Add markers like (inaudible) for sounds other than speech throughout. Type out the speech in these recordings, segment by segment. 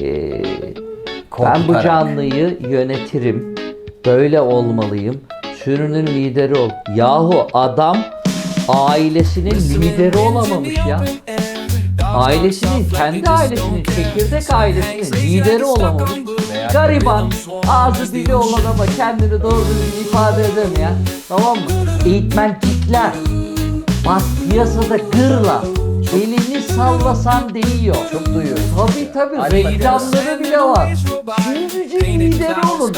Ee, ben bu canlıyı yönetirim. Böyle olmalıyım. Sürünün lideri ol. Yahu adam ailesinin lideri olamamış ya. Ailesinin, kendi ailesinin, çekirdek ailesinin lideri olamamış. Gariban, ağzı dili olan ama kendini doğru düzgün ifade edemeyen, tamam mı? Eğitmen kitler. Bak piyasada gırla. Elini sallasan değiyor. Çok duyuyoruz. Tabii tabii reklamları bile var. Sürücü lideri olun.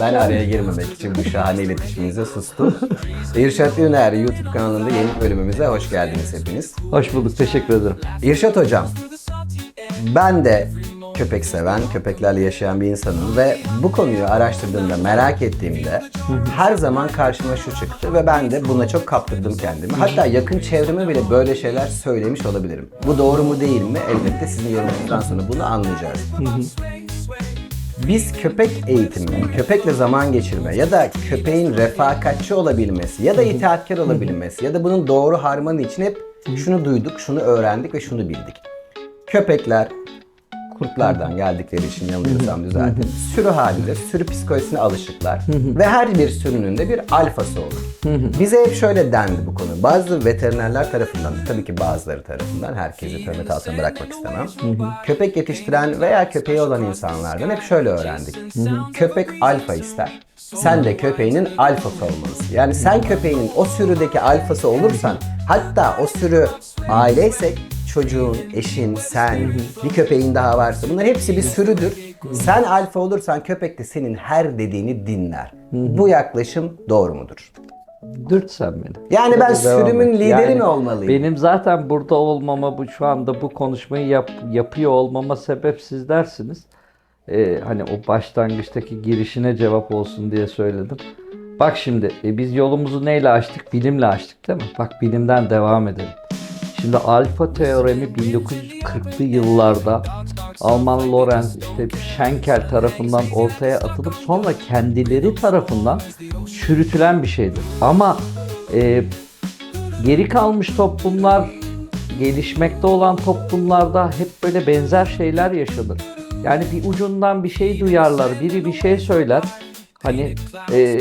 Ben araya girmemek için bu şahane iletişimimize sustum. (laughs) İrşat Üner YouTube kanalında yeni bölümümüze hoş geldiniz hepiniz. Hoş bulduk, teşekkür ederim. İrşat Hocam, ben de köpek seven, köpeklerle yaşayan bir insanım ve bu konuyu araştırdığımda, merak ettiğimde her zaman karşıma şu çıktı ve ben de buna çok kaptırdım kendimi. Hatta yakın çevreme bile böyle şeyler söylemiş olabilirim. Bu doğru mu değil mi? Elbette sizin yorumunuzdan sonra bunu anlayacağız. Biz köpek eğitimi, köpekle zaman geçirme ya da köpeğin refakatçi olabilmesi ya da itaatkar olabilmesi ya da bunun doğru harmanı için hep şunu duyduk, şunu öğrendik ve şunu bildik. Köpekler kurtlardan geldikleri için yanılıyorsam düzeltin. Sürü halinde sürü psikolojisine alışıklar ve her bir sürünün de bir alfası olur. Bize hep şöyle dendi bu konu. Bazı veterinerler tarafından, tabii ki bazıları tarafından, herkesi töhmet altına bırakmak istemem. Köpek yetiştiren veya köpeği olan insanlardan hep şöyle öğrendik. Köpek alfa ister. Sen de köpeğinin alfası olmalısın. Yani sen köpeğinin o sürüdeki alfası olursan, hatta o sürü aileysek çocuğun, eşin, sen, bir köpeğin daha varsa bunlar hepsi bir sürüdür. Sen alfa olursan köpek de senin her dediğini dinler. Bu yaklaşım doğru mudur? Dürt sen beni. Yani ben Devam sürümün et. lideri mi olmalıyım? Benim zaten burada olmama, bu şu anda bu konuşmayı yap, yapıyor olmama sebep siz dersiniz. Ee, hani o başlangıçtaki girişine cevap olsun diye söyledim. Bak şimdi e, biz yolumuzu neyle açtık? Bilimle açtık değil mi? Bak bilimden devam edelim. Şimdi alfa teoremi 1940'lı yıllarda Alman Lorenz işte Schenkel tarafından ortaya atılıp sonra kendileri tarafından çürütülen bir şeydir. Ama e, geri kalmış toplumlar, gelişmekte olan toplumlarda hep böyle benzer şeyler yaşanır. Yani bir ucundan bir şey duyarlar, biri bir şey söyler. Hani e,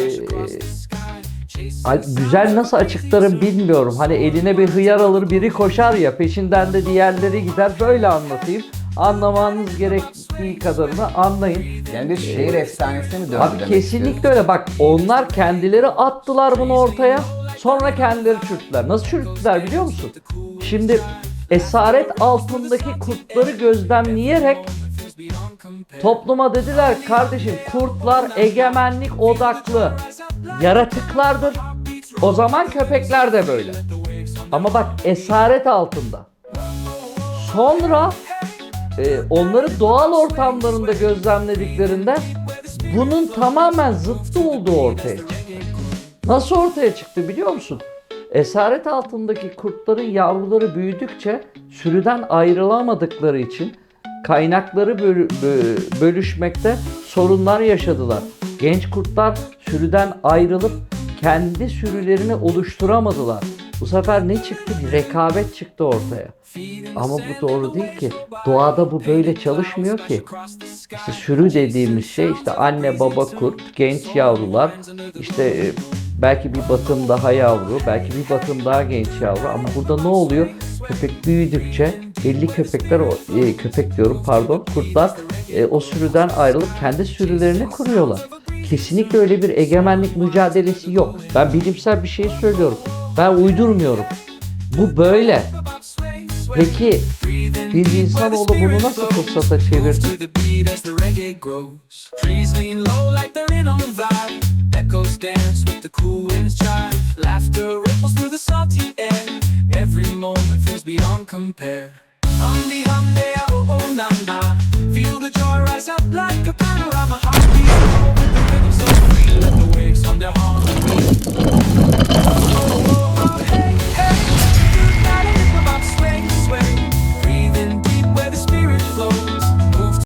güzel nasıl açıklarım bilmiyorum. Hani eline bir hıyar alır biri koşar ya peşinden de diğerleri gider. Böyle anlatayım. Anlamanız gerektiği kadarını anlayın. Yani bir şehir efsanesine mi döndü Abi demek kesinlikle öyle. Bak onlar kendileri attılar bunu ortaya. Sonra kendileri çürüttüler. Nasıl çürüttüler biliyor musun? Şimdi esaret altındaki kurtları gözlemleyerek topluma dediler kardeşim kurtlar egemenlik odaklı yaratıklardır. O zaman köpekler de böyle. Ama bak esaret altında. Sonra e, onları doğal ortamlarında gözlemlediklerinde bunun tamamen zıttı olduğu ortaya çıktı. Nasıl ortaya çıktı biliyor musun? Esaret altındaki kurtların yavruları büyüdükçe sürüden ayrılamadıkları için kaynakları böl- bö- bölüşmekte sorunlar yaşadılar. Genç kurtlar sürüden ayrılıp kendi sürülerini oluşturamadılar. Bu sefer ne çıktı? Bir rekabet çıktı ortaya. Ama bu doğru değil ki. Doğada bu böyle çalışmıyor ki. İşte sürü dediğimiz şey işte anne baba kurt, genç yavrular, işte e, belki bir batın daha yavru, belki bir batın daha genç yavru ama burada ne oluyor? Köpek büyüdükçe belli köpekler, o- e, köpek diyorum pardon, kurtlar e, o sürüden ayrılıp kendi sürülerini kuruyorlar. Kesinlikle öyle bir egemenlik mücadelesi yok. Ben bilimsel bir şey söylüyorum. Ben uydurmuyorum. Bu böyle. Peki bir insanoğlu bunu nasıl fırsata çevirdi? Oh, oh, Feel the joy rise up like a panorama heartbeat Let the waves on their own.